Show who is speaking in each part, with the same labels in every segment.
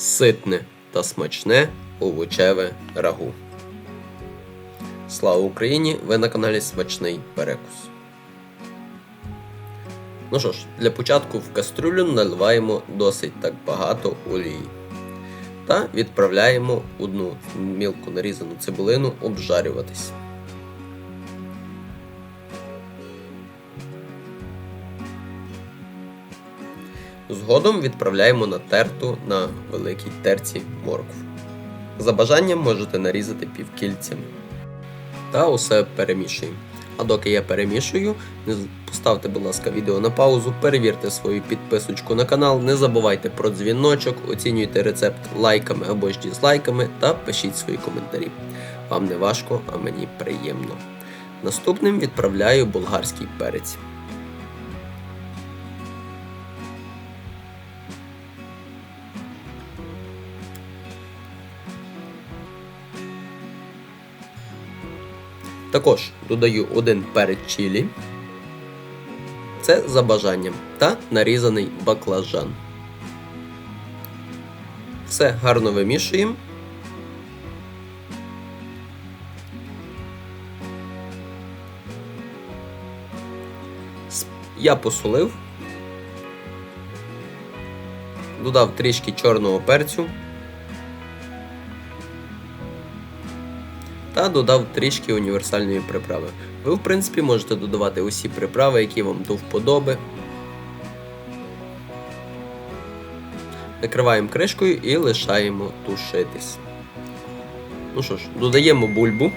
Speaker 1: ситне та смачне овочеве рагу. Слава Україні! Ви на каналі Смачний Перекус. Ну що ж, для початку в кастрюлю наливаємо досить так багато олії. Та відправляємо одну мілко нарізану цибулину обжарюватись. Згодом відправляємо на терту на великій терці моркву. За бажанням можете нарізати півкільцями. Та усе перемішуємо. А доки я перемішую, поставте, будь ласка, відео на паузу, перевірте свою підписочку на канал, не забувайте про дзвіночок, оцінюйте рецепт лайками або ж дізлайками та пишіть свої коментарі. Вам не важко, а мені приємно. Наступним відправляю болгарський перець. Також додаю один перець чилі. Це за бажанням та нарізаний баклажан. Все гарно вимішуємо. Я посолив. Додав трішки чорного перцю. Та додав трішки універсальної приправи. Ви, в принципі, можете додавати усі приправи, які вам до вподоби. Накриваємо кришкою і лишаємо тушитись. Ну що ж, додаємо бульбу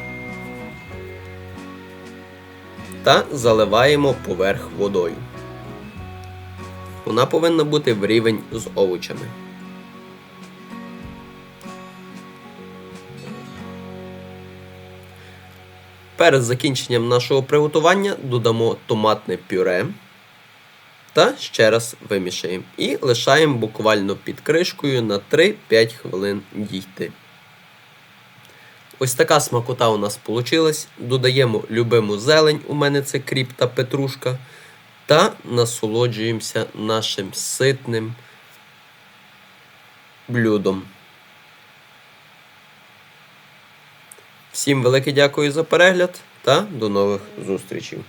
Speaker 1: та заливаємо поверх водою. Вона повинна бути в рівень з овочами. Перед закінченням нашого приготування додамо томатне пюре та ще раз вимішаємо. І лишаємо буквально під кришкою на 3-5 хвилин дійти. Ось така смакота у нас вийшла. Додаємо любиму зелень, у мене це кріп та петрушка. Та насолоджуємося нашим ситним блюдом. Всім велике дякую за перегляд та до нових зустрічей.